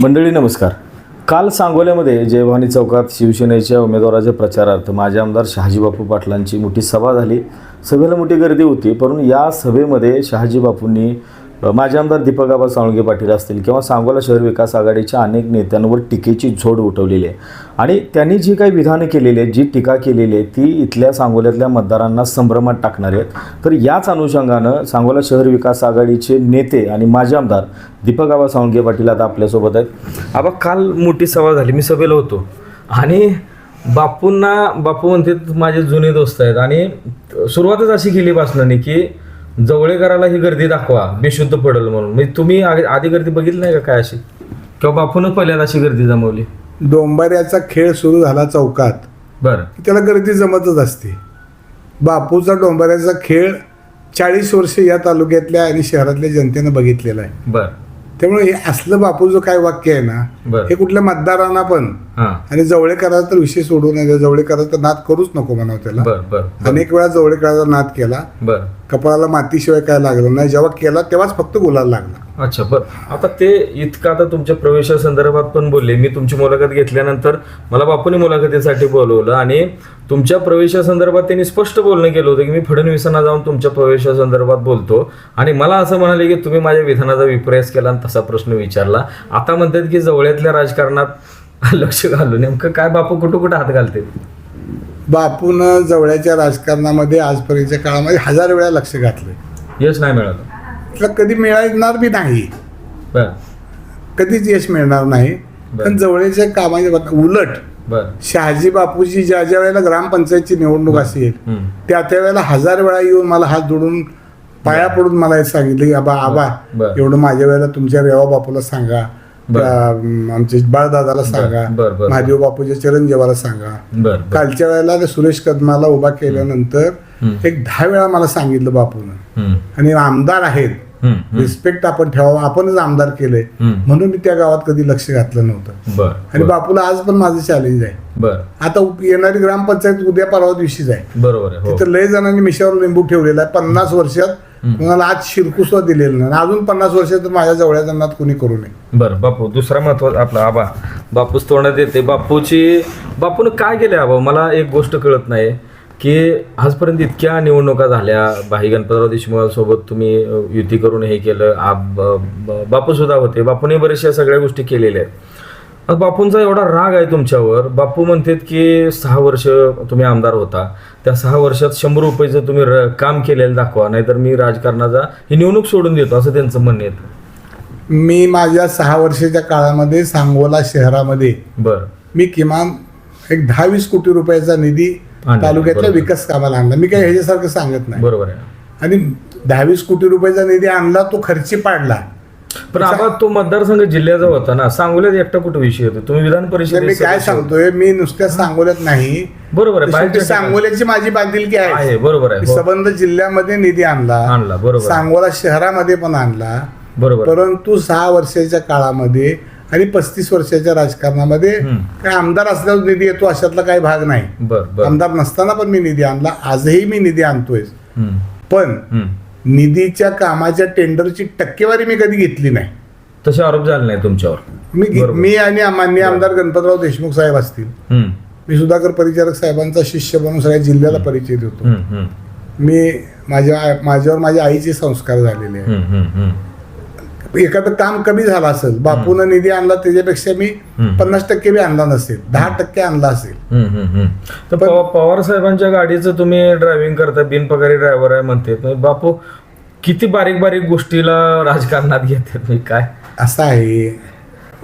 मंडळी नमस्कार. काल सांगोल्यामध्ये जयभवानी चौकात शिवसेनेच्या उमेदवाराच्या प्रचारार्थ माजी आमदार शहाजीबापू पाटलांची मोठी सभा झाली. सभेला मोठी गर्दी होती परंतु या सभेमध्ये शहाजीबापूंनी माजी आमदार दीपक साळुंगे पाटील असतील किंवा सांगोला शहर विकास आघाडीच्या अनेक नेत्यांवर टीकेची झोड उठवलेली आहे. आणि त्यांनी जी काही विधानं केलेली आहेत जी टीका केलेली आहे ती इथल्या सांगोल्यातल्या मतदारांना संभ्रमात टाकणार आहेत. तर याच अनुषंगानं सांगोला शहर विकास आघाडीचे नेते आणि माजी आमदार दीपक आबा साळुंगे पाटील आता आपल्यासोबत आहेत. आबा काल मोठी सभा झाली. मी सभेला होतो. आणि बापूंना बापू म्हणते माझे जुने दोस्त आहेत. आणि सुरुवातच अशी केली भाषणाने की जवळेकराला ही गर्दी दाखवा बेशुद्ध पडेल म्हणून. म्हणजे तुम्ही आधी आधी गर्दी बघितली नाही का काय अशी? किंवा बापूनच पहिल्यांदा अशी गर्दी जमवली? डोंबाऱ्याचा खेळ सुरू झाला चौकात. बरं. त्याला गर्दी जमतच असते. बापूचा डोंबाऱ्याचा खेळ चाळीस वर्ष या तालुक्यातल्या आणि शहरातल्या जनतेनं बघितलेला आहे. बरं. त्यामुळे हे असलं बापूचं काय वाक्य आहे ना हे कुठल्या मतदारांना पण. हां. आणि जवळेकराचा तर विषय सोडू नये जवळेकराचा नाद करूच नको म्हणावं त्याला. बरं बरं अनेक वेळा जवळेकराचा नाद केला. बरं. कपाळाला मातीशिवाय काय लागलं नाही. जेव्हा केला तेव्हाच फक्त गुलाल लागला. अच्छा बरं. आता ते इतकं आता तुमच्या प्रवेशासंदर्भात पण बोलले. मी तुमची मुलाखत घेतल्यानंतर मला बापूने मुलाखतीसाठी बोलवलं आणि तुमच्या प्रवेशासंदर्भात त्यांनी स्पष्ट बोलणं केलं होतं की मी फडणवीसांना जाऊन तुमच्या प्रवेशासंदर्भात बोलतो. आणि मला असं म्हणाले की तुम्ही माझ्या विधानाचा विपर्यास केला आणि तसा प्रश्न विचारला. आता म्हणतात की जवळ्यातल्या राजकारणात लक्ष घालून नेमकं काय बापू कुठं कुठं हात घालते बापून जवळच्या राजकारणामध्ये आजपर्यंतच्या काळामध्ये हजार वेळा लक्ष घातलं यश नाही मिळालं. कधी मिळणार बी नाही. कधीच यश मिळणार नाही. पण जवळच्या कामाच्या उलट बरं. शहाजी बापूची ज्या ज्या वेळेला ग्रामपंचायतची निवडणूक असेल. त्या त्या वेळेला हजार वेळा येऊन मला हात जोडून पाया पडून मला हे सांगितलं की आबा आबा. एवढं माझ्या वेळेला तुमच्या रेवा बापूला सांगा. आमच्या बाळदादाला सांगा. महादेव बापूच्या चिरंजीवाला सांगा. कालच्या वेळेला सुरेश कदमाला उभा केल्यानंतर. एक दहा वेळा मला सांगितलं बापून. आणि आमदार आहेत. रिस्पेक्ट आपण ठेवावा आपणच आमदार केले. म्हणून मी त्या गावात कधी लक्ष घातलं नव्हतं. आणि बापूला आज पण माझं चॅलेंज आहे. आता येणारी ग्रामपंचायत उद्या परवा दिवशीच आहे. बरोबर आहे हो. तिथं लय जणांनी मिशावर लिंबू ठेवलेला आहे. पन्नास वर्षात कोणाला आज शिरकुसवा दिलेलं नाही. आणि अजून पन्नास वर्षात तर माझ्या जवळच्या जणात कोणी करू नये. बरं बापू दुसरा महत्त्वाचा आपला आबा बापूच तोंडात येते बापूची बापून काय केलं आबा? मला एक गोष्ट कळत नाही की आजपर्यंत इतक्या निवडणुका झाल्या भाई गणपतराव देशमुखांसोबत तुम्ही युती करून हे केलं आप बापू सुद्धा होते. बापूने बऱ्याचशा सगळ्या गोष्टी केलेल्या आहेत. बापूंचा एवढा राग आहे तुमच्यावर. बापू म्हणतात की सहा वर्ष तुम्ही आमदार होता. त्या सहा वर्षात शंभर रुपयाचं तुम्ही र- काम केलेलं दाखवा नाहीतर मी राजकारणाचा ही निवडणूक सोडून देतो असं त्यांचं म्हणणं येतं मी माझ्या सहा वर्षाच्या काळामध्ये सांगोला शहरामध्ये बरं. मी किमान एक दहा वीस कोटी रुपयाचा निधी तालुक्यातल्या. विकास कामाला आणला. मी काही ह्याच्यासारखं सांगत नाही. बरोबर आहे. आणि दहा वीस कोटी रुपयाचा निधी आणला तो खर्ची पाडला. पण आबा तो मतदारसंघ जिल्ह्याचा होता ना सांगोल्यात एकटा कुठे विषय होतो तुम्ही विधान तर परिषदेत मी काय. सांगतोय मी नुसत्या सांगोल्यात नाही बरोबर आहे. सांगोल्याची माझी बांधिलकी आहे बरोबर आहे हो. संबंध जिल्ह्यामध्ये निधी आणला आणला बरोबर. सांगोला शहरामध्ये पण आणला बरोबर. परंतु सहा वर्षाच्या काळामध्ये आणि पस्तीस वर्षाच्या राजकारणामध्ये. काय आमदार असल्यावर निधी येतो अशातला काही भाग नाही आमदार नसताना पण मी निधी आणला आजही मी निधी आणतोय पण. निधीच्या कामाच्या टेंडरची टक्केवारी मी कधी घेतली नाही. तसे आरोप झाले नाही तुमच्यावर. मी घे- बरोबर. मी आणि मान्य आमदार गणपतराव देशमुख साहेब असतील. हम्म, मी सुधाकर परिचारक साहेबांचा शिष्य बनून सगळ्या जिल्ह्याला परिचय देतो हम्म, हम्म, मी माझ्या माझ्यावर माझ्या आईचे संस्कार झालेले आहेत. हम्म, हम्म, हम्म. एखादं काम कमी झालं असेल बापून निधी आणला त्याच्यापेक्षा मी. पन्नास टक्के बी आणला नसेल दहा टक्के आणला असेल. तर पवा- पवार साहेबांच्या गाडीचं तुम्ही ड्रायव्हिंग करता बिनपगारी ड्रायव्हर आहे म्हणते. बापू किती बारीक बारीक गोष्टीला राजकारणात घेतात मी काय? असं आहे.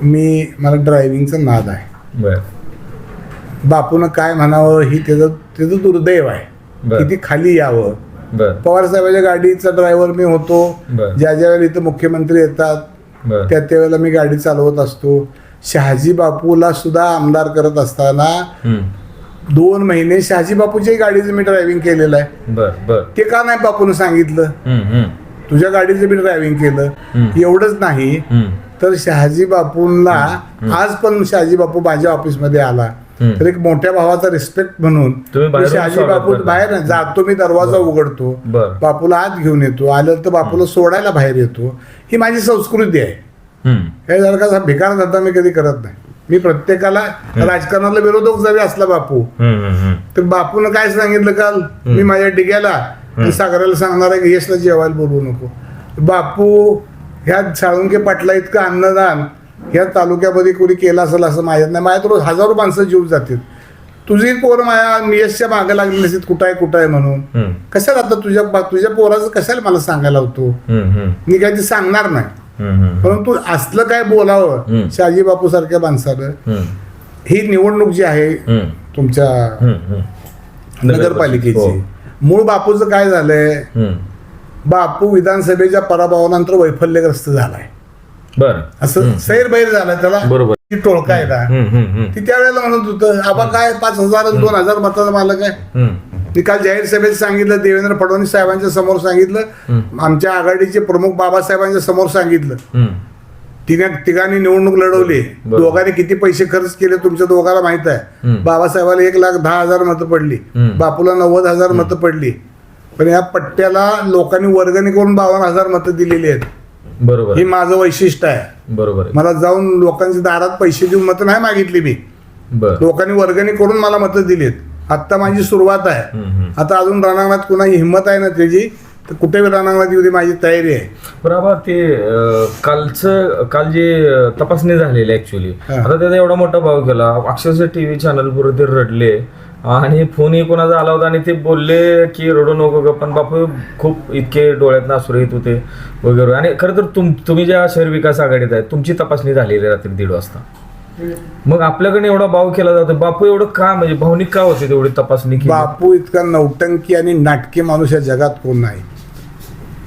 मी मला ड्रायव्हिंगचा नाद आहे. बर. बापून काय म्हणावं ही त्याचं त्याचं दुर्दैव आहे. किती खाली यावं पवार साहेबांच्या गाडीचा ड्रायव्हर मी होतो. ज्या ज्या वेळेला इथं मुख्यमंत्री येतात त्या त्यावेळेला मी गाडी चालवत असतो. शहाजी बापूला सुद्धा आमदार करत असताना दोन महिने शहाजी बापूच्याही गाडीचं मी ड्रायव्हिंग केलेलं आहे. बर बर. ते का नाही बापून सांगितलं? तुझ्या गाडीचं मी ड्रायव्हिंग केलं. एवढंच नाही. तर शहाजी बापूंना आज पण शहाजी बापू माझ्या ऑफिसमध्ये आला. तर एक मोठ्या भावाचा रिस्पेक्ट म्हणून शहाजी बापू. बाहेर जातो मी दरवाजा उघडतो बापूला आत घेऊन येतो आलं तर बापूला सोडायला बाहेर येतो. ही माझी संस्कृती आहे. हे जर का भिकार धंदा मी कधी करत नाही. मी प्रत्येकाला राजकारणातला विरोधक जरी असला बापू. तर बापून काय सांगितलं काल? मी माझ्या डिग्याला सागराला सांगणार आहे की यशला जेवायला बोलवू नको. बापू ह्या साळुंके पाटला इतकं अन्नदान ह्या तालुक्यामध्ये कोणी केलं असेल असं माहीत नाही. माझ्या रोज हजारो माणसं जीव जातील. तुझी पोर माझ्या यशच्या मागे लागली नसेल कुठं आहे कुठं आहे म्हणून कशाला आता तुझ्या तुझ्या पोराचं कशाला मला सांगायला होतो मी काही ते सांगणार नाही. परंतु असलं काय बोलावं. शहाजी बापू सारख्या माणसानं ही निवडणूक जी आहे तुमच्या. नगरपालिकेची. हो. मूळ बापूचं काय झालंय. बापू विधानसभेच्या पराभवानंतर वैफल्यग्रस्त झालाय. बरं. असं सैरबैर झाला त्याला. बरोबर. ती टोळका हम्म, ती त्यावेळेला म्हणत होतं आबा काय पाच हजार दोन हजार मताचा मालक आहे. मी काल जाहीर सभेत सांगितलं देवेंद्र फडणवीस साहेबांच्या समोर सांगितलं. आमच्या आघाडीचे प्रमुख बाबासाहेबांच्या समोर सांगितलं. तिने तिघांनी निवडणूक लढवली. दोघांनी किती पैसे खर्च केले तुमच्या दोघांना माहीत आहे. बाबासाहेबाला एक लाख दहा हजार मतं पडली. बापूला नव्वद हजार मतं पडली. पण या पट्ट्याला लोकांनी वर्गणी करून बावन्न हजार मतं दिलेली आहेत. बरोबर. हे माझं वैशिष्ट्य आहे. बरोबर. मला जाऊन लोकांच्या दारात पैसे देऊन मतं नाही मागितली मी. लोकांनी वर्गणी करून मला मतं दिलीत. आत्ता माझी सुरुवात आहे. आता अजून रणांगणात कुणाची हिंमत आहे ना त्याची तर कुठे रणांगणात येऊ दे माझी तयारी आहे. बरोबर ते कालचं काल जे तपासणी झालेली ऍक्च्युली. आता त्याचा एवढा मोठा भाव केला. अक्षरशः टीव्ही चॅनल पुढे ते रडले. आणि फोनही कोणाचा आला होता आणि ते बोलले की रडू नको ग पण बापू खूप इतके डोळ्यात नासुर येत होते वगैरे. आणि खरं तर तुम तुम्ही ज्या शहर विकास आघाडीत आहे तुमची तपासणी झालेली रात्री दीड वाजता. मग आपल्याकडे एवढा भाव केला जातो बापू एवढं का म्हणजे भावनिक का होते तेवढी तपासणी केली? बापू इतका नौटंकी आणि नाटकी माणूस या जगात कोण नाही.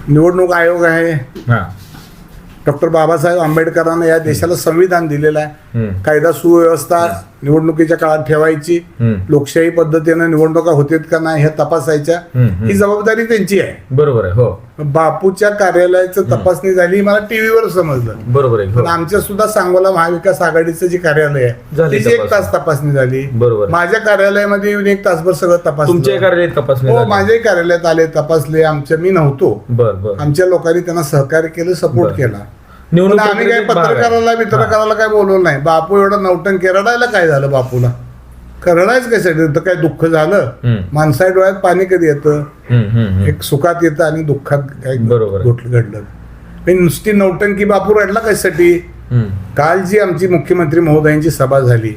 निवडणूक आयोग आहे. हा. डॉक्टर बाबासाहेब आंबेडकरांना या देशाला संविधान दिलेलं आहे. हम्म, कायदा सुव्यवस्था निवडणुकीच्या काळात ठेवायची. लोकशाही पद्धतीनं निवडणुका होतात का नाही हे तपासायच्या. ही जबाबदारी त्यांची आहे. बरोबर आहे हो. बापूच्या कार्यालयाचं तपासणी झाली मला टीव्हीवर समजलं. बरोबर आहे पण हो. आमच्या सुद्धा सांगोला महाविकास आघाडीचं जे कार्यालय आहे त्याची एक. तास तपासणी झाली. बरोबर. माझ्या कार्यालयामध्ये येऊन एक तासभर सगळं तपासलं. तुमच्या कार्यालयात तपासणी हो? माझ्याही कार्यालयात आले तपासले. आमच्या मी नव्हतो. आमच्या लोकांनी त्यांना सहकार्य केलं सपोर्ट. केला. निवडणूक आम्ही काय. पत्रकाराला मित्रकाराला काय बोलवलं नाही. बापू एवढं नवटंक रडायला काय झालं बापूला? रडायच कशासाठी? तर काय दुःख झालं? माणसाच्या डोळ्यात पाणी कधी येतं. एक सुखात येतं आणि दुःखात काय बरोबर घडलं. नुसती नौटंकी बापू रडला कशासाठी? काल जी आमची मुख्यमंत्री महोदयांची सभा झाली.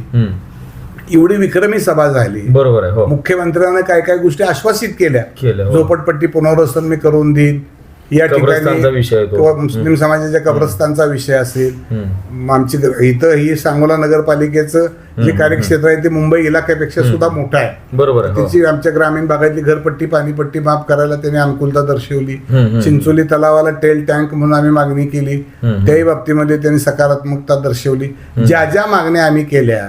एवढी विक्रमी सभा झाली. बरोबर आहे हो. मुख्यमंत्र्यांना काय काय गोष्टी आश्वासित केल्या. केलं हो. झोपडपट्टी पुनर्वसन मी करून देईन. या कब्रस्तानचा ठिकाणी विषय आहे तो. किंवा मुस्लिम समाजाच्या कब्रस्तानचा विषय असेल आमची इथं ही सांगोला नगरपालिकेचं जे कार्यक्षेत्र आहे ते मुंबई इलाक्यापेक्षा सुद्धा मोठं आहे बरोबर हो. त्याची आमच्या ग्रामीण भागातली घरपट्टी पाणीपट्टी माफ करायला त्यांनी अनुकूलता दर्शवली. चिंचोली तलावाला टेल टँक म्हणून आम्ही मागणी केली. त्याही बाबतीमध्ये त्यांनी सकारात्मकता दर्शवली ज्या ज्या मागण्या आम्ही केल्या.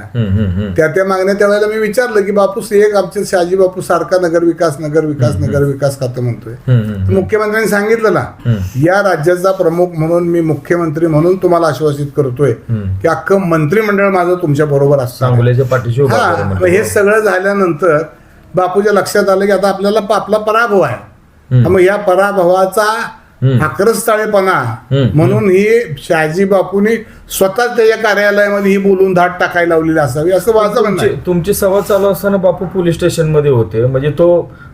त्या त्या मागण्या त्यावेळेला मी विचारलं की बापू एक आमचे शहाजी बापू सारखा नगर विकास नगर विकास नगर विकास खातं म्हणतोय मुख्यमंत्र्यांनी सांगितलं ना. या राज्याचा प्रमुख म्हणून मी मुख्यमंत्री म्हणून तुम्हाला आश्वासित करतोय. की अख्खं मंत्रिमंडळ माझं तुमच्या बरोबर आहे. सांगोल्याच्या पाठीशी उभा हा. हे सगळं झाल्यानंतर बापूच्या लक्षात आलं की आता आपल्याला प- आपला पराभव आहे. मग या पराभवाचा. आक्रस्ताळेपणा हम्म. म्हणून ही शहाजी बापूंनी स्वतःच त्याच्या कार्यालयामध्ये ही बोलून धाड टाकायला लावलेली असावी असं माझं म्हणणं आहे. तुमची तुमची सभा चालू असताना बापू पोलीस स्टेशनमध्ये होते म्हणजे तो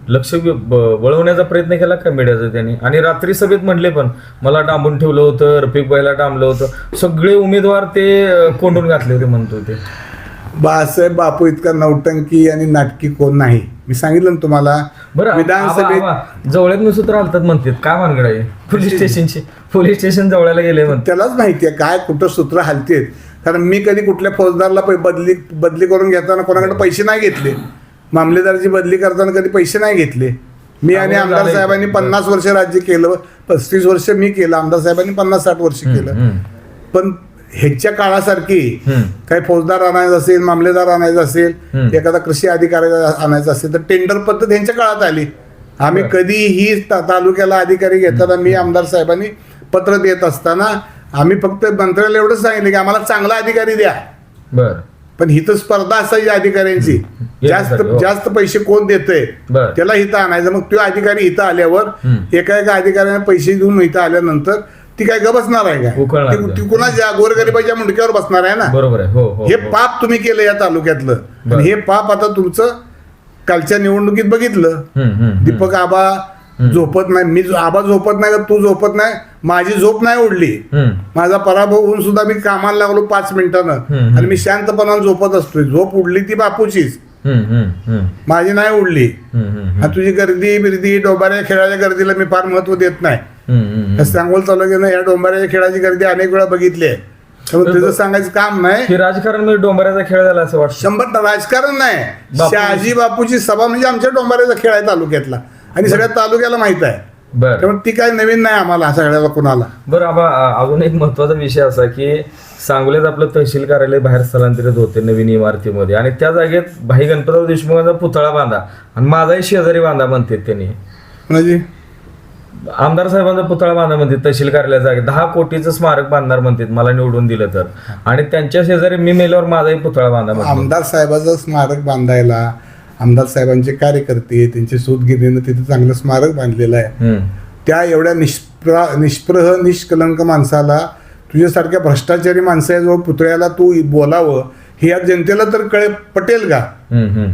लक्ष वि- ब- वळवण्याचा प्रयत्न केला का मीडियाचा त्यांनी आणि रात्री सभेत म्हणले पण मला डांबून ठेवलं होतं रफिक बाईला डांबलं होतं सगळे उमेदवार ते अं, कोंडून घातले होते म्हणतो ते बाळासाहेब बापू इतका नौटंकी आणि नाटकी कोण नाही. मी सांगितलं ना तुम्हाला बरं विधानसभेत जवळ्यात नुसतं राहतात म्हणतात. काय भानगड आहे? पोलीस स्टेशनची पोलीस स्टेशन जवळला गेले म्हणते त्यालाच माहिती आहे काय कुठं सूत्र हलतेत. कारण मी कधी कुठल्या फौजदारला बदली बदली करून घेताना कोणाकडे पैसे नाही घेतले. मामलेदारची बदली करताना कधी पैसे नाही घेतले. मी आणि आमदार. साहेबांनी पन्नास वर्ष राज्य केलं. पस्तीस वर्ष मी केलं आमदार साहेबांनी पन्नास साठ वर्ष केलं. पण ह्याच्या काळासारखी. काही फौजदार आणायचं असेल मामलेदार आणायचं असेल. एखादा कृषी अधिकारी आणायचा असेल तर टेंडर पद्धत ह्यांच्या काळात आली आम्ही. कधीही तालुक्याला अधिकारी घेताना मी आमदार साहेबांनी पत्र देत असताना आम्ही फक्त मंत्र्याला एवढंच सांगितलं की आम्हाला चांगला अधिकारी द्या बर पण हिथं स्पर्धा असायची अधिकाऱ्यांची जास्त हो. जास्त पैसे कोण देतंय त्याला इथं आणायचं मग तो अधिकारी इथं आल्यावर. एका एका अधिकाऱ्याने पैसे देऊन इथं आल्यानंतर ती काय ग बसणार आहे का? उकळणार ती- कुणाच्या गोरगरिबाच्या मुंडक्यावर बसणार आहे ना? बरोबर आहे. हो हो हे हो. पाप तुम्ही केलं या तालुक्यातलं. बरं. आणि हे पाप आता तुमचं कालच्या निवडणुकीत बघितलं. हम्म, हम्म, हम्म. दीपक आबा झोपत नाही. मी आबा झोपत नाही का तू झोपत नाही. माझी झोप नाही उडली. हम्म. माझा पराभव होऊन सुद्धा मी कामाला लागलो पाच मिनिटानं. आणि मी शांतपणाने झोपत असतोय. झोप उडली ती बापूचीच. हम्म, हम्म, हम्म, माझी नाही उडली. हम्म, हम्म, आणि तुझी गर्दी बिर्दी डोंबाऱ्या खेळाच्या गर्दीला मी फार महत्त्व देत नाही. सांगोल तालुक्यानं या डोंबाऱ्याच्या खेळाची गर्दी अनेक वेळा बघितली आहे. त्यामुळे त्याचं सांगायचं काम नाही. राजकारण म्हणजे डोंबऱ्याचा खेळ झाला असं वाटतं. शंभर राजकारण नाही. शहाजी बापूची सभा म्हणजे आमच्या डोंबाऱ्याचा खेळ आहे तालुक्यातला. आणि सगळ्या तालुक्याला माहीत आहे. बर. त्यामुळे ती काय नवीन नाही आम्हाला सगळ्याला कुणाला. बरं आबा अजून एक महत्त्वाचा विषय असा की सांगोल्यात आपलं तहसील कार्यालय बाहेर स्थलांतरित होते नवीन इमारतीमध्ये. आणि त्या जागेत भाई गणपतराव देशमुखांचा पुतळा बांधा. आणि माझाही शेजारी बांधा म्हणते त्यांनी. म्हणजे आमदार साहेबांचा पुतळा बांधा म्हणते तहसील कार्यालय जागे दहा कोटीचं स्मारक बांधणार म्हणतात मला निवडून दिलं तर. आणि त्यांच्या शेजारी मी मेल्यावर माझाही पुतळा बांधा आमदार साहेबाचं स्मारक बांधायला आमदार साहेबांचे कार्यकर्ते त्यांचे सूतगिरीनं तिथे चांगलं स्मारक बांधलेलं आहे. हम्म. त्या एवढ्या निष्प्रा निष्प्रह निष्कलंक माणसाला तुझ्यासारख्या भ्रष्टाचारी माणसाजवळ पुतळ्याला तू बोलावं हे या जनतेला तर कळे पटेल का? हम्म, हम्म.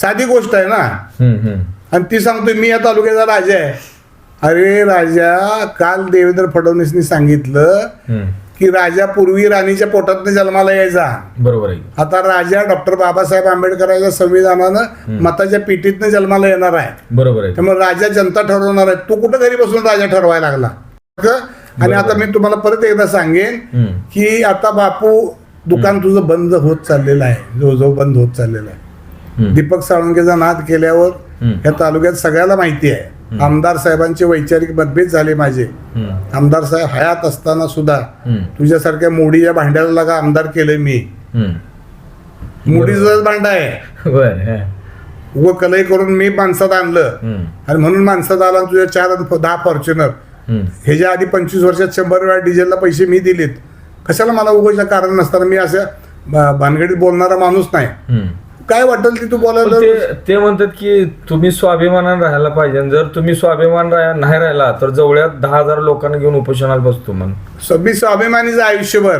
साधी गोष्ट आहे ना? हम्म, हम्म. आणि ती सांगतोय मी या तालुक्याचा राजा आहे. अरे राजा काल देवेंद्र फडणवीसनी सांगितलं. की राजा पूर्वी राणीच्या पोटातनं जन्माला यायचा. बरोबर आहे. आता राजा डॉक्टर बाबासाहेब आंबेडकरांच्या संविधानानं मताच्या पिटीतनं जन्माला येणार आहे. बरोबर आहे. त्यामुळे राजा जनता ठरवणार आहे. तू कुठं घरी बसून राजा ठरवायला लागला? आणि आता मी तुम्हाला परत एकदा सांगेन. की आता बापू दुकान तुझं बंद होत चाललेलं आहे. जवळजवळ बंद होत चाललेलं आहे. दीपक साळुंकेचा नाद केल्यावर. या तालुक्यात सगळ्याला माहिती आहे. आमदार साहेबांचे वैचारिक मतभेद झाले माझे. आमदार साहेब हयात असताना सुद्धा. तुझ्यासारख्या मोडीच्या भांड्याला लागा आमदार केलंय मी. मोडीचाच भांडा आहे हा. उगं कलई करून मी माणसात आणलं. आणि म्हणून माणसात आला तुझ्या चार दहा फॉर्च्युनर हम्म. ह्याच्या आधी पंचवीस वर्षात शंभर वेळा डिझेलला पैसे मी दिलेत कशाला मला उगाच कारण नसताना मी असं भानगडीत बोलणारा माणूस नाही. काय वाटेल ते तू बोलायला ते ते म्हणतात की तुम्ही स्वाभिमानानं राहायला पाहिजे. आणि जर तुम्ही स्वाभिमान राहा- नाही राहिला तर जवळ्यात दहा हजार लोकांना घेऊन उपोषणाला बसतो म्हण. सभी स्वाभिमानीचं आयुष्यभर.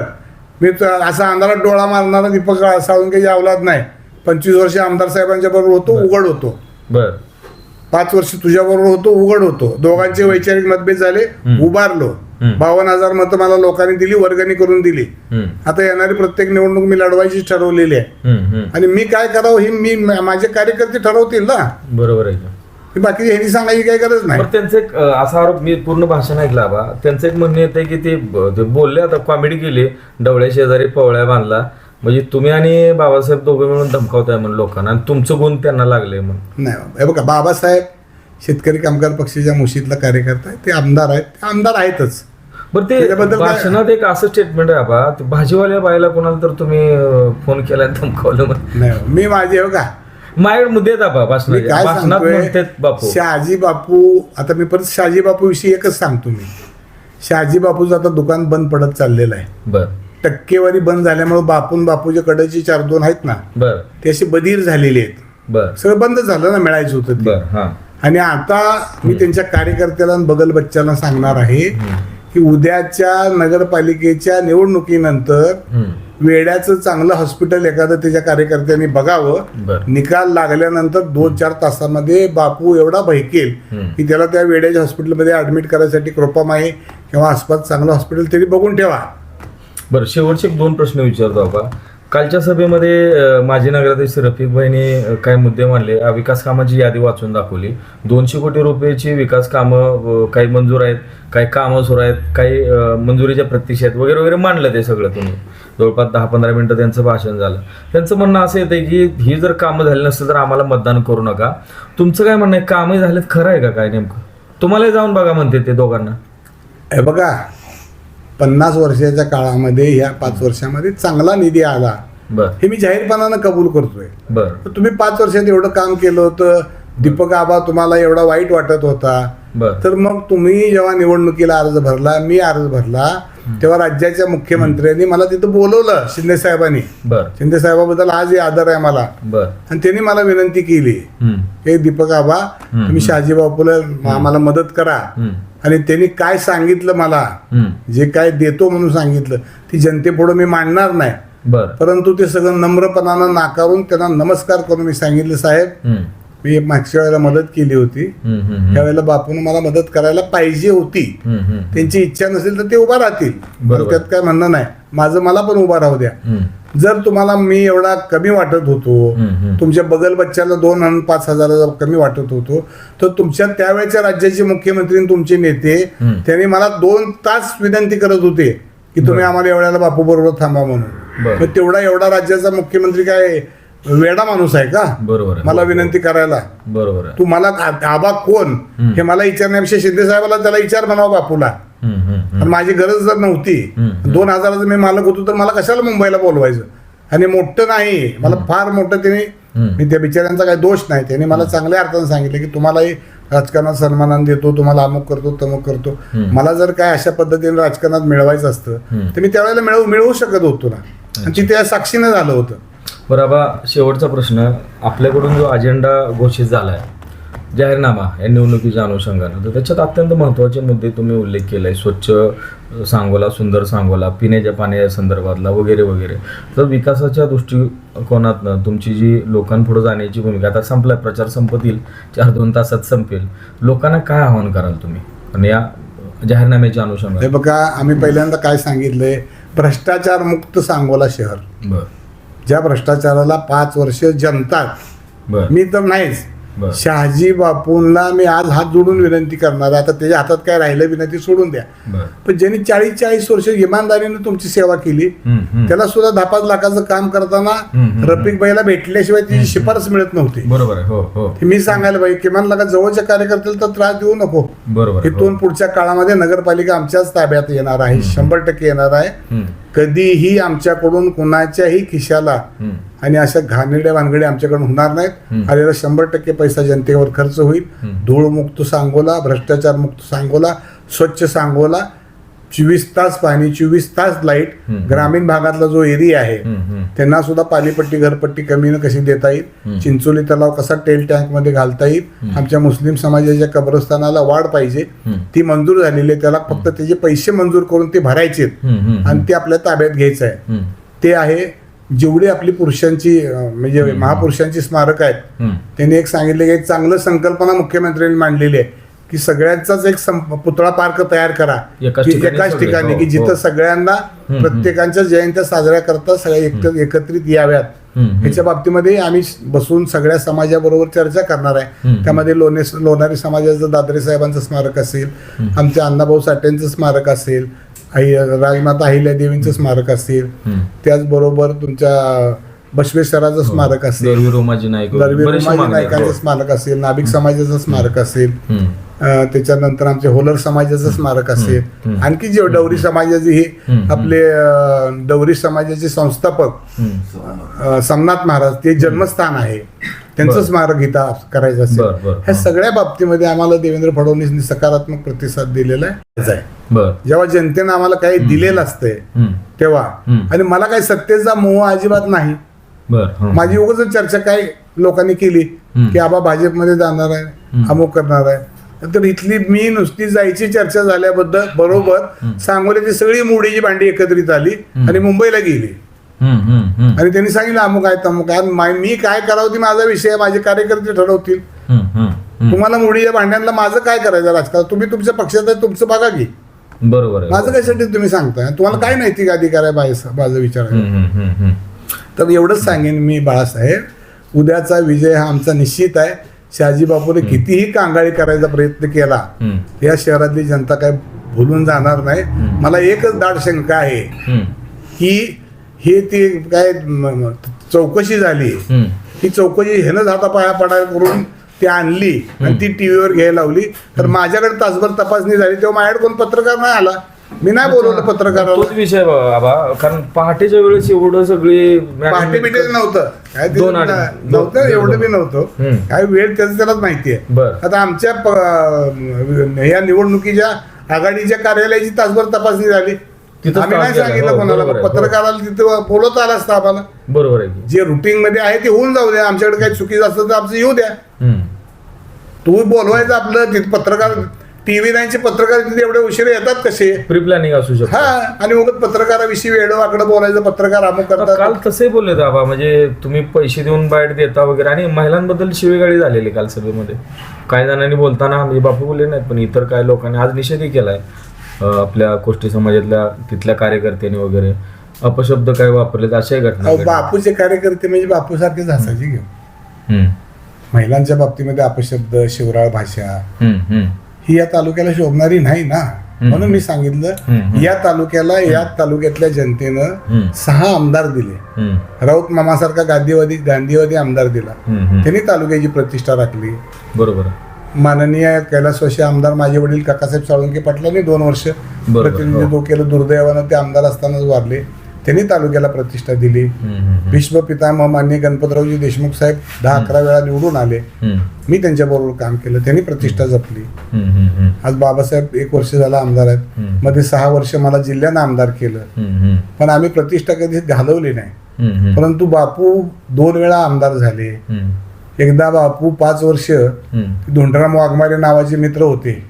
मी त- असा अंधारात डोळा मारणारा दीपक साळुंकेची अवलाद नाही. पंचवीस वर्ष आमदार साहेबांच्या बरोबर होतो उघड होतो. बर. पाच वर्ष तुझ्या बरोबर होतो उघड होतो. दोघांचे वैचारिक मतभेद झाले उभारलो. बावन्न हजार मतं मला लोकांनी दिली वर्गणी करून दिली. आता येणारी प्रत्येक निवडणूक मी लढवायची ठरवलेली आहे. आणि मी काय करावं हे मी माझे कार्यकर्ते ठरवतील ना. बरोबर आहे. ही बाकी ह्यांनी सांगायची काही गरज नाही. त्यांचं एक असा आरोप मी पूर्ण भाषण ऐकला बा त्यांचं एक म्हणणं येतं की ते बोलले आता कॉमेडी केली. डवळ्या शेजारी पवळ्या बांधला. म्हणजे तुम्ही आणि बाबासाहेब दोघं मिळून धमकावताय म्हणून लोकांना. आणि तुमचं गुण त्यांना लागले म्हणून. नाही. हे बघा बाबासाहेब शेतकरी कामगार पक्षाच्या मुशीतला कार्यकर्ता आहे ते आमदार आहेत ते आमदार आहेतच. बरं ते त्याच्याबद्दल काय- भाषणात एक असं स्टेटमेंट आहे बा ते भाजीवाल्या बाईला कोणाला तर तुम्ही अं, फोन केला धमकावलं म्हण नाही. मी माझे हो का? माझ्याकडे मुद्दे आहेत बा मी भाषणात काय भाषणात म्हणतात सांगतोय बापू. शहाजी बापू आता मी परत शहाजी बापू विषयी एकच सांगतो मी. शहाजी बापूचं आता दुकान बंद पडत चाललेलं आहे. बर. टक्केवारी बंद झाल्यामुळे बापून बापूच्या कडेची चार दोन आहेत ना बर. ते असे बधीर झालेले आहेत. बर. सगळं बंद झालं ना मिळायचं होतं ते. बर हा. आणि आता मी त्यांच्या कार्यकर्त्याला बगल बच्चाला सांगणार आहे की उद्याच्या नगरपालिकेच्या निवडणुकीनंतर. वेड्याचं चांगलं हॉस्पिटल एखादं त्याच्या कार्यकर्त्यांनी बघावं. निकाल लागल्यानंतर दोन चार तासामध्ये बापू एवढा भयकेल हम्म. की त्याला त्या वेड्याच्या हॉस्पिटलमध्ये ऍडमिट करायसाठी कृपामाई किंवा आसपास चांगलं हॉस्पिटल तरी बघून ठेवा. बरं शेवटचे दोन प्रश्न विचारतो आपण. कालच्या सभेमध्ये माजी नगराध्यक्ष रफिक भाईने काय मुद्दे मांडले. विकास कामाची यादी वाचून दाखवली. दोनशे कोटी रुपयाची विकास कामं काही मंजूर आहेत काही कामं सुरू आहेत काही मंजुरीच्या प्रतीक्षा आहेत वगैरे वगैरे मांडलं ते सगळं तुम्ही. जवळपास दहा पंधरा मिनटं त्यांचं भाषण झालं. त्यांचं म्हणणं असं येतं की ही जर कामं झाली नसतील तर आम्हाला मतदान करू नका. तुमचं काय म्हणणं आहे? कामं झालेत खरं आहे का काय नेमकं? तुम्हाला जाऊन बघा म्हणते ते दोघांना. हे बघा पन्नास वर्षाच्या काळामध्ये ह्या पाच वर्षामध्ये चांगला निधी आला. हे मी जाहीरपणानं कबूल करतोय. तुम्ही पाच वर्षात एवढं काम केलं होतं. दीपक आबा तुम्हाला एवढा वाईट वाटत होता. तर मग तुम्ही जेव्हा निवडणुकीला अर्ज भरला मी अर्ज भरला तेव्हा राज्याच्या मुख्यमंत्र्यांनी मला तिथं बोलवलं शिंदे साहेबांनी. शिंदे साहेबाबद्दल आजही आदर आहे मला. आणि त्यांनी मला विनंती केली. हे दीपक आबा तुम्ही शहाजी बापूला आम्हाला मदत करा. आणि त्यांनी काय सांगितलं मला. जे काय देतो म्हणून सांगितलं ती जनतेपुढं मी मांडणार नाही. परंतु ते सगळं नम्रपणानं नाकारून त्यांना नमस्कार करून मी सांगितलं साहेब. मी मागच्या वेळेला मदत केली होती. त्यावेळेला बापून मला मदत करायला पाहिजे होती. त्यांची इच्छा नसेल तर ते उभा राहतील. त्यात काय म्हणणं नाही. माझं मला पण उभा राहू द्या. जर तुम्हाला मी एवढा कमी वाटत होतो. तुमच्या बगल बच्च्याला दोन आणि पाच हजाराचा कमी वाटत होतो तर तुमच्या त्यावेळेच्या राज्याचे मुख्यमंत्री आणि तुमचे नेते. त्यांनी मला दोन तास विनंती करत होते की तुम्ही आम्हाला एवढ्याला बापू बरोबर थांबा म्हणून. मग तेवढा एवढा राज्याचा मुख्यमंत्री काय वेडा माणूस आहे का बरोबर. मला विनंती करायला बरोबर तू मला आबा कोण हे मला विचारण्यापेक्षा शिंदे साहेबाला त्याला विचार म्हणावा बापूला. आणि माझी गरज जर नव्हती. दोन हजाराचं मी मालक होतो तर मला कशाला मुंबईला बोलवायचं? आणि मोठं नाही मला फार मोठं त्यांनी. मी त्या बिचाऱ्यांचा काही दोष नाही. त्यांनी मला चांगल्या अर्थानं सांगितलं की तुम्हालाही राजकारणात सन्मानान देतो तुम्हाला अमुक करतो तमुक करतो. मला जर काय अशा पद्धतीने राजकारणात मिळवायचं असतं तर मी त्यावेळेला मिळवू मिळवू शकत होतो ना. आणि ती त्या साक्षीनं झालं होतं. बरं शेवटचा प्रश्न. आपल्याकडून जो अजेंडा घोषित झाला आहे जाहीरनामा या निवडणुकीच्या अनुषंगानं तर त्याच्यात अत्यंत महत्त्वाचे मुद्दे तुम्ही उल्लेख केलाय. स्वच्छ अ, सांगोला सुंदर सांगोला पिण्याच्या पाण्याच्या संदर्भातला वगैरे वगैरे. तर विकासाच्या दृष्टिकोनातनं तुमची जी लोकांपुढे जाण्याची भूमिका आता संपलाय प्रचार संपतील चार दोन तासात संपेल. लोकांना काय आवाहन कराल तुम्ही? आणि या जाहीरनाम्याच्या हे अनुषंगाने बघा आम्ही पहिल्यांदा काय सांगितलंय? भ्रष्टाचार मुक्त सांगोला शहर. बर. ज्या भ्रष्टाचाराला पाच वर्ष जनता बर. मी तर नाहीच. शहाजी बापूंना मी आज हात जोडून विनंती करणार आहे. आता त्याच्या हातात काय राहिलं विनंती सोडून द्या. पण ज्यांनी चाळीस चाळीस वर्ष इमानदारीने तुमची सेवा केली. त्याला सुद्धा दहा पाच लाखाचं काम करताना. रफिक भाईला भेटल्याशिवाय तिची शिफारस मिळत नव्हती. बरोबर हो हो. मी सांगायला पाहिजे किमान लगा जवळच्या कार्यकर्त्याला तर त्रास देऊ नको. बरोबर आहे, हो. इथून पुढच्या काळामध्ये नगरपालिका आमच्याच ताब्यात येणार आहे शंभर टक्के येणार आहे. कधीही आमच्याकडून कुणाच्याही खिशाला. आणि अशा घाणेरड्या भानगड्या आमच्याकडून होणार नाहीत. आलेला शंभर टक्के पैसा जनतेवर खर्च होईल. धूळमुक्त सांगोला भ्रष्टाचार मुक्त सांगोला स्वच्छ सांगोला चोवीस तास पाणी चोवीस तास लाइट. ग्रामीण भागातला जो एरिया आहे. त्यांना सुद्धा पाणीपट्टी घरपट्टी कमीनं कशी देता येईल. चिंचोली तलाव कसा टेल टँकमध्ये घालता येईल? आमच्या मुस्लिम समाजाच्या कब्रस्थानाला वाढ पाहिजे. ती मंजूर झालेली आहे. त्याला फक्त त्याचे पैसे मंजूर करून ते भरायचे आणि ते आपल्या ताब्यात घ्यायचं आहे. ते आहे जेवढी आपली पुरुषांची म्हणजे महापुरुषांची स्मारक आहेत. त्यांनी एक सांगितले की एक चांगलं संकल्पना मुख्यमंत्र्यांनी मांडलेली आहे. की सगळ्यांचाच एक पुतळा पार्क तयार करा. एकाच की ठिकाणी एकाच ठिकाणी हो, की हो. जिथं सगळ्यांना प्रत्येकांच्या जयंत्या साजऱ्या करता सगळ्या एक- एकत्रित याव्यात. ह्याच्या बाबतीमध्ये आम्ही बसून सगळ्या समाजाबरोबर चर्चा करणार आहे. त्यामध्ये लोणे लोणारी समाजाचं दादरे साहेबांचं स्मारक असेल आमच्या अण्णाभाऊ साठेंचं स्मारक असेल राजमाता अहिल्यादेवींचं स्मारक असेल. त्याचबरोबर तुमच्या बसवेश्वराचं स्मारक असेल. दरवी रोमाजी नाईक वगैरे दरवी बरेचसे रोमाजी मागण्या आहेत. नायकांचं स्मारक असेल नाभिक समाजाचं स्मारक असेल. हम्म, अं, त्याच्यानंतर आमचे होलर समाजाचं स्मारक असेल. आणखी जे डवरी समाजाचे हे हम्म. आपले अं, डवरी समाजाचे संस्थापक हम्म. अं, समनाथ महाराज ते जन्मस्थान आहे. त्यांचं बरं. स्मारक इथं करायचं असेल. बरं. ह्या सगळ्या बाबतीमध्ये आम्हाला देवेंद्र फडणवीसनी सकारात्मक प्रतिसाद दिलेला आहे. बर. जेव्हा जनतेनं आम्हाला काही दिलेलं असतंय हम्म, तेव्हा. हम्म. आणि मला काही सत्तेचा मोह अजिबात नाही. बर. माझी उगाच चर्चा काय लोकांनी केली. की आबा भाजपमध्ये जाणार आहे अमुक करणार आहे. तर इथली मी नुसती जायची चर्चा झाल्याबद्दल बरोबर सांगोल्याची सगळी मोडीची भांडी एकत्रित आली आणि मुंबईला गेली. आणि त्यांनी सांगितलं अमुक आहे तमुक आहे. मा- काय करावं ती माझा विषय आहे, माझे कार्यकर्ते ठरवतील. तुम्हाला मुडीच्या भांड्यांना माझं काय करायचं राजकारण? तुम्ही तुमच्या पक्षात आहे तुमचं बघा की. बरोबर माझं कशासाठी तुम्ही सांगताय? तुम्हाला काय नैतिक अधिकार आहे माझं विचार तर एवढंच सांगेन मी बाळासाहेब. उद्याचा विजय हा आमचा निश्चित आहे. शहाजी बापूने कितीही कांगाळी करायचा प्रयत्न केला या शहरातली जनता काय भुलून जाणार नाही. मला एकच दाट शंका आहे की हे ते काय चौकशी झाली. ही चौकशी ह्यानं हातापाया पडाय करून ती आणली आणि ती टीव्हीवर घ्यायला लावली. तर माझ्याकडे तासभर तपासणी झाली तेव्हा माझ्याकडे कोण पत्रकार नाही आला. मी नाही बोलवलं पत्रकाराला. तोच विषय बाबा. कारण पहाटेच्या वेळेस एवढं सगळी पहाटे बिटे नव्हतं. काय ते दोन आणि- नव्हतं दोन- एवढं बी नव्हतं. हम्म. काय वेळ त्याचं त्यालाच माहिती आहे. बर. आता आमच्या प- या निवडणुकीच्या आघाडीच्या कार्यालयाची तासभर तपासणी झाली. तिथंच आम्ही नाही तास गेला. सांगितलं हो, कोणाला. बरोबर आहे. पत्रकाराला तिथं बोलवता आला असता आम्हाला. बरोबर आहे की. जे रुटीन मध्ये आहे ते होऊन जाऊ द्या. आमच्याकडे काही चुकीचं असलं तर आमचं येऊ द्या. हम्म, तू बोलवायचं आपलं तिथं पत्रकार टीव्ही नाईनचे पत्रकार तिथे एवढे उशीर येतात कसे? प्री प्लॅनिंग असू शकतो. हा आणि उगत पत्रकाराविषयी वेळ वाकडं बोलायचं पत्रकार अमुक काल करतात. तसे बोलले दाबा म्हणजे तुम्ही पैसे देऊन बाईट देता वगैरे. आणि महिलांबद्दल शिवेगाळी झालेली काल सभेमध्ये. काही जणांनी बोलताना म्हणजे बापू बोलले नाहीत पण इतर काही लोकांनी आज निषेधही केलाय आपल्या कोष्टी समाजातल्या तिथल्या कार्यकर्त्यांनी वगैरे. अपशब्द काय वापरले अशाही घटना अहो, घडल्या. बापूचे कार्यकर्ते म्हणजे बापू सारखेच असायचे घेऊन. हम्म, महिलांच्या बाबतीमध्ये अपशब्द शिवराळ भाषा. हम्म, हम्म, ही या तालुक्याला शोभणारी नाही ना? म्हणून मी सांगितलं. या तालुक्याला या तालुक्यातल्या जनतेनं. सहा आमदार दिले. राऊत मामासारखा गांधीवादी गांधीवादी आमदार दिला. त्यांनी तालुक्याची प्रतिष्ठा राखली. बरोबर. माननीय कैलासवासी आमदार माझे वडील काकासाहेब साळुंके पाटलांनी दोन वर्ष बरोबर, प्रतिनिधित्व केलं. दुर्दैवानं ते आमदार असतानाच वारले. त्यांनी तालुक्याला प्रतिष्ठा दिली. भीष्म पितामह मान्य गणपतरावजी देशमुख साहेब दहा अकरा वेळा निवडून आले. मी त्यांच्याबरोबर काम केलं. त्यांनी प्रतिष्ठा जपली. आज बाबासाहेब एक वर्ष झाला आमदार आहेत. मध्ये सहा वर्ष मला जिल्ह्यानं आमदार केलं. पण आम्ही प्रतिष्ठा कधी घालवली नाही. परंतु बापू दोन वेळा आमदार झाले. एकदा बापू पाच वर्ष धोंडराम वाघमारे नावाचे मित्र होते.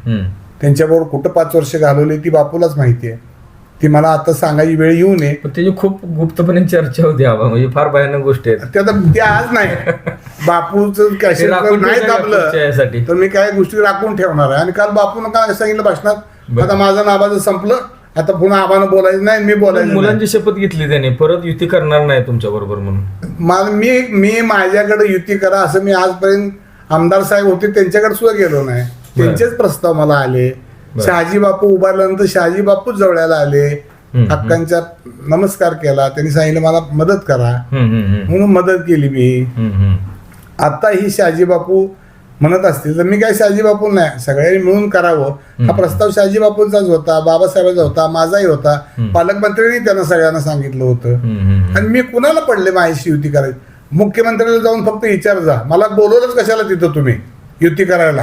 त्यांच्याबरोबर कुठं पाच वर्ष घालवली ती बापूलाच माहिती आहे. ती मला आता सांगायची वेळ येऊ नये. पण त्याची खूप गुप्तपणे चर्चा होती आबा म्हणजे फार भयानक गोष्टी आहेत ते आता ते आज नाही. बापूचं कॅशेट राखून नाही दाबलं. तर मी काय गोष्टी राखून ठेवणार आहे. आणि काल बापून काय सांगितलं भाषणात? आता माझं नावाचं संपलं. आता पुन्हा आबानं बोलायचं नाही मी बोलायचं नाही. मुलांची शपथ घेतली त्याने. परत युती करणार नाही तुमच्या बरोबर म्हणून. मा- मी मी माझ्याकडे युती करा असं मी आजपर्यंत आमदार साहेब होते त्यांच्याकडे सुद्धा गेलो नाही. त्यांचेच प्रस्ताव मला आले. शहाजी बापू उभारल्यानंतर शहाजी बापू जवळ्याला आले. हक्कांच्या नमस्कार केला. त्यांनी सांगितलं मला मदत करा. म्हणून मदत केली मी. आता ही शहाजी बापू म्हणत असतील तर मी काय शहाजी बापू नाही सगळ्यांनी मिळून करावं. हा प्रस्ताव शहाजी बापूंचाच होता बाबासाहेबांचा होता माझाही होता. पालकमंत्र्यांनी त्यांना सगळ्यांना सांगितलं होतं. आणि मी कुणाला पडले माझ्याशी युती करायची मुख्यमंत्र्याला जाऊन फक्त विचार जा. मला बोलवलंच कशाला तिथं तुम्ही? युती करायला.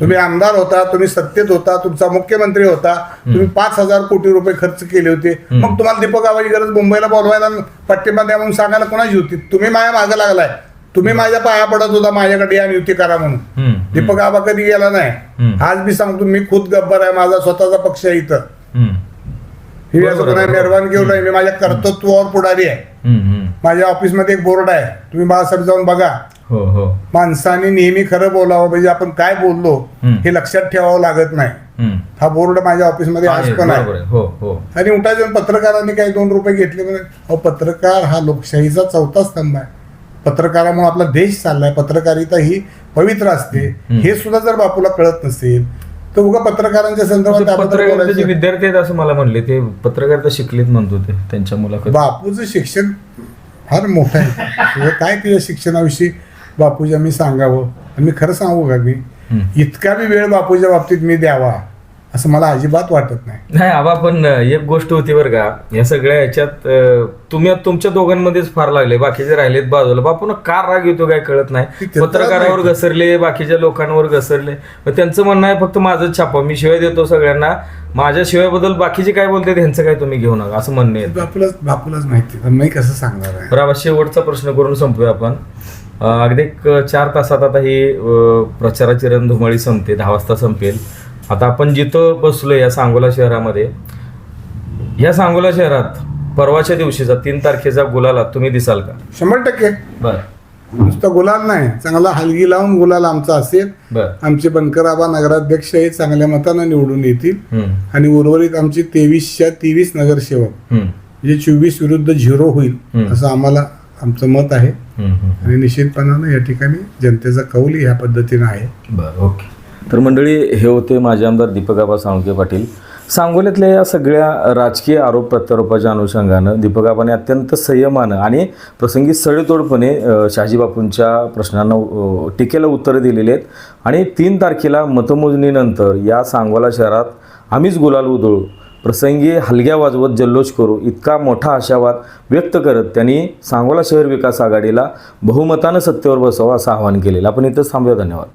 तुम्ही आमदार होता तुम्ही सत्तेत होता तुमचा मुख्यमंत्री होता तुम्ही पाच हजार कोटी रुपये खर्च केले होते. मग तुम्हाला दीपक आबाची गरज मुंबईला बोलवायला पाठिंबा द्या म्हणून सांगायला कोणाची होती? तुम्ही माझ्या मागे लागलाय. तुम्ही माझ्या पाया पडत होता माझ्याकडे या युती करा म्हणून. दीपक आबा कधी गेला नाही. आज मी सांगतो मी खुद गब्बर आहे माझा स्वतःचा पक्ष आहे इथं. ही असं नाही मी माझ्या कर्तृत्वावर पुढारी आहे. माझ्या ऑफिसमध्ये एक बोर्ड आहे तुम्ही बाळासाहेब जाऊन बघा. हो हो. माणसाने नेहमी खरं बोलावं म्हणजे आपण काय बोललो. हे लक्षात ठेवावं लागत नाही. हा बोर्ड माझ्या ऑफिसमध्ये आज पण आहे. हो हो. आणि उठा जाऊन पत्रकारांनी काही दोन रुपये घेतले म्हणजे अहो पत्रकार हा लोकशाहीचा चौथा स्तंभ आहे. पत्रकारामुळे आपला देश चाललाय पत्रकारिता ही पवित्र असते. हे सुद्धा जर बापूला कळत नसेल तर उगा पत्रकारांच्या संदर्भात. विद्यार्थी आहेत असं मला म्हणले ते पत्रकारिता शिकलेत म्हणतो ते त्यांच्या मुलाखत बापूचं शिक्षण फार मोठं आहे. काय तुझ्या शिक्षणाविषयी? बापूच्या मी सांगावं. आणि मी खरं सांगू का मी. इतका बी वेळ बापूच्या बाबतीत मी द्यावा असं मला अजिबात वाटत नाही. नाही आबा पण एक गोष्ट होती बरं का. या सगळ्या ह्याच्यात तुम्ही तुमच्या दोघांमध्येच फार लागले. बाकीचे राहिलेत बाजूला. बापून का राग येतो काय कळत नाही. पत्रकारावर आहे. घसरले बाकीच्या लोकांवर घसरले. मग त्यांचं म्हणणं आहे फक्त माझंच छापा. मी शिवाय देतो सगळ्यांना. माझ्या शिवायबद्दल बाकीचे काय बोलते त्यांचं काय तुम्ही घेऊ नका असं म्हणणे बापूलाच बापूलाच माहिती मी कसं सांगणार आहे? बरं शेवटचा प्रश्न करून संपूया आपण. अगदी एक चार तासात आता ही प्रचाराची रणधुमाळी संपते दहा वाजता संपेल. आता आपण जिथं बसलो या सांगोला शहरामध्ये या सांगोला शहरात परवाच्या दिवशीचा तीन तारखेचा गुलाला तुम्ही दिसाल का? शंभर टक्के. बर. नुसतं गुलाल नाही चांगला हलगी लावून गुलाल आमचा असेल. बर. आमचे बनकर आबा नगराध्यक्ष हे चांगल्या मतानं निवडून येतील. हम्म, आणि उर्वरित आमचे तेवीसच्या तेवीस नगरसेवक हम्म, जे चोवीस विरुद्ध झिरो होईल. असं आम्हाला आमचं मत आहे. आणि निश्चितपणानं या ठिकाणी जनतेचा कौल ह्या पद्धतीनं आहे. बरं ओके. तर मंडळी हे होते माझे आमदार दीपकाबा साळुंके पाटील. सांगोल्यातल्या या सगळ्या राजकीय आरोप प्रत्यारोपाच्या अनुषंगानं दीपकाबाने अत्यंत संयमानं आणि प्रसंगी सडेतोडपणे अ, शहाजीबापूंच्या प्रश्नांना टीकेला उत्तरं दिलेली आहेत. आणि तीन तारखेला मतमोजणीनंतर या सांगोला शहरात आम्हीच गुलाल उधळू. प्रसंगी हलग्या वाजवत जल्लोष करू इतका मोठा आशावाद व्यक्त करत त्यांनी सांगोला शहर विकास आघाडीला बहुमतानं सत्तेवर बसवावं असं आवाहन केलेलं. आपण इथंच थांबूया. धन्यवाद.